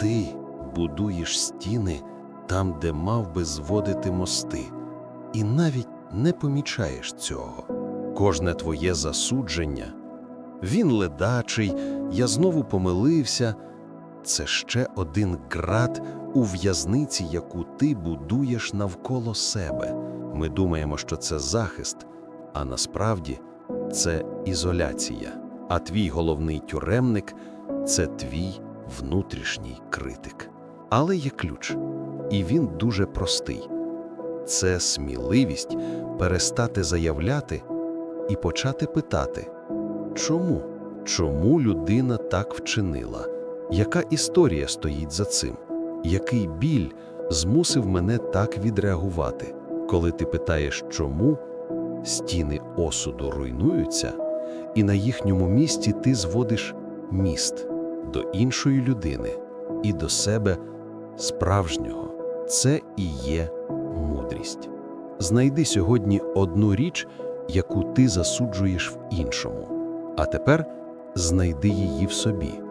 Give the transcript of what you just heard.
ти будуєш стіни там, де мав би зводити мости, і навіть не помічаєш цього. Кожне твоє засудження він ледачий, я знову помилився. Це ще один град у в'язниці, яку ти будуєш навколо себе. Ми думаємо, що це захист, а насправді це ізоляція. А твій головний тюремник це твій внутрішній критик. Але є ключ, і він дуже простий. Це сміливість перестати заявляти і почати питати, чому? Чому людина так вчинила? Яка історія стоїть за цим? Який біль змусив мене так відреагувати? Коли ти питаєш чому, стіни осуду руйнуються, і на їхньому місці ти зводиш міст до іншої людини і до себе справжнього. Це і є мудрість. Знайди сьогодні одну річ, яку ти засуджуєш в іншому, а тепер знайди її в собі.